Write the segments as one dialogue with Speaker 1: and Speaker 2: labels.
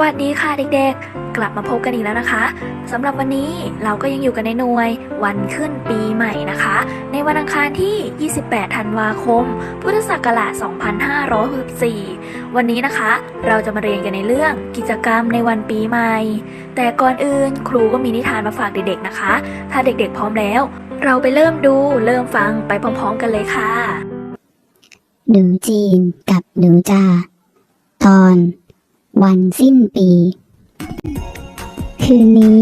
Speaker 1: วัสดีค่ะเด็กๆ กลับมาพบกันอีกแล้วนะคะสำหรับวันนี้เราก็ยังอยู่กันในหน่วยวันขึ้นปีใหม่นะคะ ในวันอังคารที่ 28 ธันวาคม พุทธศักราช 2564 วันนี้นะคะ เราจะมาเรียนกันในเรื่องกิจกรรมในวันปีใหม่ แต่ก่อนอื่นครูก็มีนิทานมาฝากเด็กๆนะคะ ถ้าเด็กๆพร้อมแล้ว เราไปเริ่มดูเริ่มฟังไปพร้อมๆกันเลยค่ะ
Speaker 2: หนูจีนกับหนูจาตอน วันสิ้นปี คืนนี้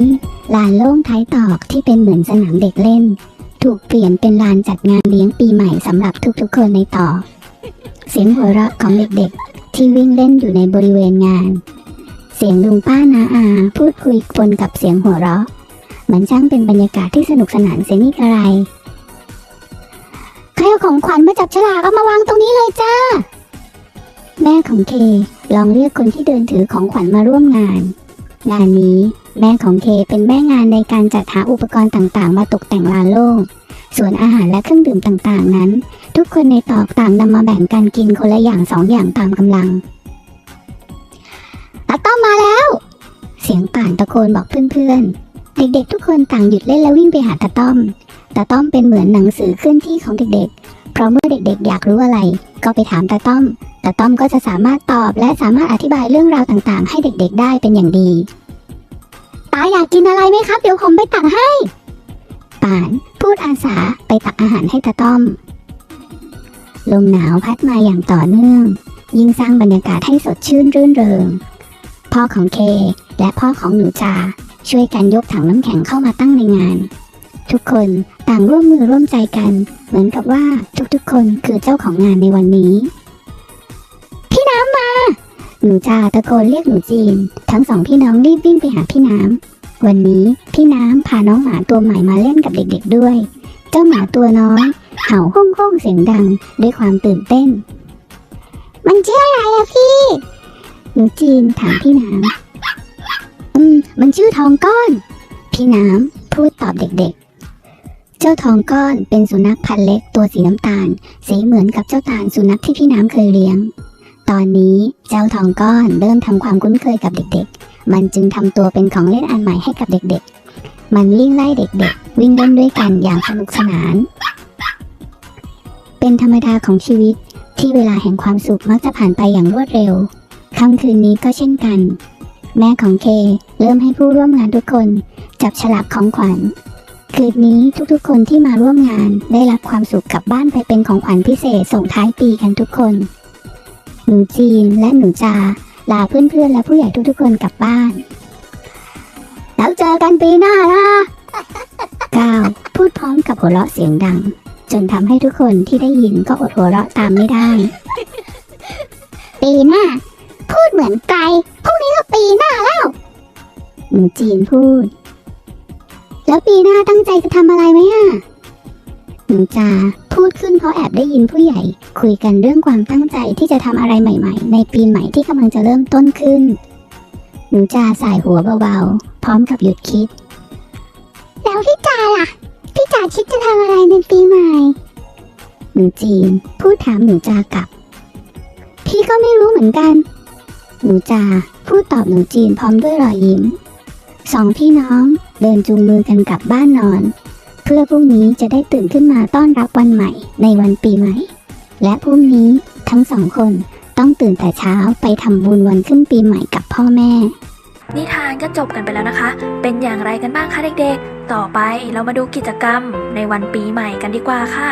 Speaker 2: ลานโล่งท้ายตอกที่เป็นเหมือนสนามเด็กเล่น ถูกเปลี่ยนเป็นลานจัดงานเลี้ยงปีใหม่สำหรับทุกๆคนในต่อ เสียงหัวเราะของเด็กๆ ที่วิ่งเล่นอยู่ในบริเวณงาน เสียงลุงป้านาอา พูดคุยปนกับเสียงหัวเราะมันช่างเป็นบรรยากาศที่สนุกสนานเสียนี่อะไรใครเอาของขวัญมาจับฉลากเอามาวางตรงนี้เลยจ้า แม่ของเคลองเรียกคนที่เดินถือของขวัญมาร่วมงาน งานนี้แม่ของเคเป็นแม่งานในการจัดหาอุปกรณ์ต่างๆ มาตกแต่งลานโล่งส่วนอาหารและเครื่องดื่มต่างๆนั้น ทุกคนในตอกต่างนำมาแบ่งกันกินคนละอย่างสองอย่างตามกำลังตาต้อมมาแล้ว เสียงป่านตะโกนบอกเพื่อนๆ เด็กๆ ทุกคนต่างหยุดเล่นแล้ววิ่งไปหาตาต้อมตาต้อมเป็นเหมือนหนังสือเคลื่อนที่ของเด็กๆ เพราะเมื่อเด็กๆ อยากรู้อะไร ก็ไปถามตาต้อม ตาต้อมก็จะสามารถตอบและสามารถอธิบายเรื่องราวต่างๆ ให้เด็กๆ ได้เป็นอย่างดีตาอยากกินอะไรไหมครับ เดี๋ยวผมไปตักให้ ป่านพูดอาสาไปตักอาหารให้ตาต้อม ลมหนาวพัดมาอย่างต่อเนื่อง ยิ่งสร้างบรรยากาศให้สดชื่นรื่นเริง พ่อของเคและพ่อของหนูจาช่วยกันยกถังน้ำแข็งเข้ามาตั้งในงาน ทุกคนต่างร่วมมือร่วมใจกัน เหมือนกับว่าทุกๆ คนคือเจ้าของงานในวันนี้ หนูจาตะโกนเรียกหนูจีน ทั้งสองพี่น้องรีบวิ่งไปหาพี่น้ำ วันนี้พี่น้ำพาน้องหมาตัวใหม่มาเล่นกับเด็ก ๆด้วย เจ้าหมาตัวน้อยเห่าห้องห้องๆเสียงดังด้วยความตื่นเต้น มันชื่ออะไรอะพี่ หนูจีนถามพี่น้ำ อืม มันชื่อทองก้อน พี่น้ำพูดตอบเด็กๆเจ้าทองก้อนเป็นสุนัขพันธุ์เล็กตัวสีน้ำตาล สีเหมือนกับเจ้าตาลสุนัขที่พี่น้ำเคยเลี้ยง ตอนนี้เจ้าทองก้อนเริ่มทำความคุ้นเคยกับเด็กๆ มันจึงทำตัวเป็นของเล่นอันใหม่ให้กับเด็กๆ มันวิ่งไล่เด็กๆ วิ่งเล่นด้วยกันอย่างสนุกสนาน เป็นธรรมดาของชีวิตที่เวลาแห่งความสุขมักจะผ่านไปอย่างรวดเร็ว ค่ำคืนนี้ก็เช่นกัน แม่ของเคเริ่มให้ผู้ร่วมงานทุกคนจับฉลากของขวัญ คืนนี้ทุกๆ คนที่มาร่วมงานได้รับความสุขกลับบ้านไปเป็นของขวัญพิเศษส่งท้ายปีกันทุกคน หนูจีนและหนูจา ลาเพื่อนๆและผู้ใหญ่ทุกๆคนกลับบ้าน แล้วเจอกันปีหน้านะก้าวพูดพร้อมกับหัวเราะเสียงดัง จนทำให้ทุกคนที่ได้ยินก็อดหัวเราะตามไม่ได้ ปีหน้า พูดเหมือนไกลพรุ่งนี้ก็ปีหน้าแล้วหนูจีนพูด แล้วปีหน้าตั้งใจจะทำอะไรไหมอะ หนูจาพูดขึ้นเพราะแอบได้ยินผู้ใหญ่ คุยกันเรื่องความตั้งใจที่จะทำอะไรใหม่ๆ ในปีใหม่ที่กำลังจะเริ่มต้นขึ้น หนูจาสายหัวเบาๆ พร้อมกับหยุดคิด แล้วพี่จาล่ะ พี่จาคิดจะทำอะไรในปีใหม่ หนูจีน พูดถามหนูจากลับ พี่ก็ไม่รู้เหมือนกัน หนูจาพูดตอบหนูจีนพร้อมด้วยรอยยิ้ม สองพี่น้องเดินจูงมือกันกลับบ้านนอน เพื่อพรุ่งนี้จะได้ตื่นขึ้นมาต้อนรับวันใหม่ในวันปีใหม่ และพรุ่งนี้ทั้งสองคนต้องตื่นแต่เช้าไปทำบุญวันขึ้นปีใหม่กับพ่อแม่
Speaker 1: นิทานก็จบกันไปแล้วนะคะ เป็นอย่างไรกันบ้างคะเด็กๆ ต่อไปเรามาดูกิจกรรมในวันปีใหม่กันดีกว่าค่ะ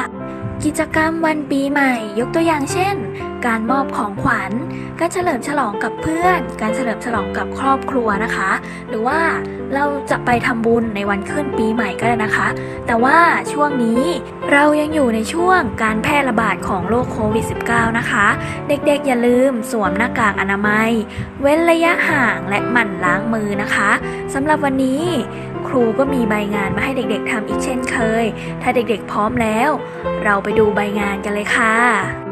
Speaker 1: กิจกรรมวันปีใหม่ ยกตัวอย่างเช่น การมอบของขวัญ การเฉลิมฉลองกับเพื่อน การเฉลิมฉลองกับครอบครัวนะคะ หรือว่าเราจะไปทำบุญในวันขึ้นปีใหม่ก็ได้นะคะ แต่ว่าช่วงนี้เรายังอยู่ในช่วงการแพร่ระบาดของโรคโควิด -19 นะคะ เด็กๆอย่าลืมสวมหน้ากากอนามัย เว้นระยะห่างและหมั่นล้างมือนะคะสำหรับวันนี้ครูก็มีใบงานมาให้เด็กๆทำอีกเช่นเคย ถ้าเด็กๆพร้อมแล้ว เราไปดูใบงานกันเลยค่ะ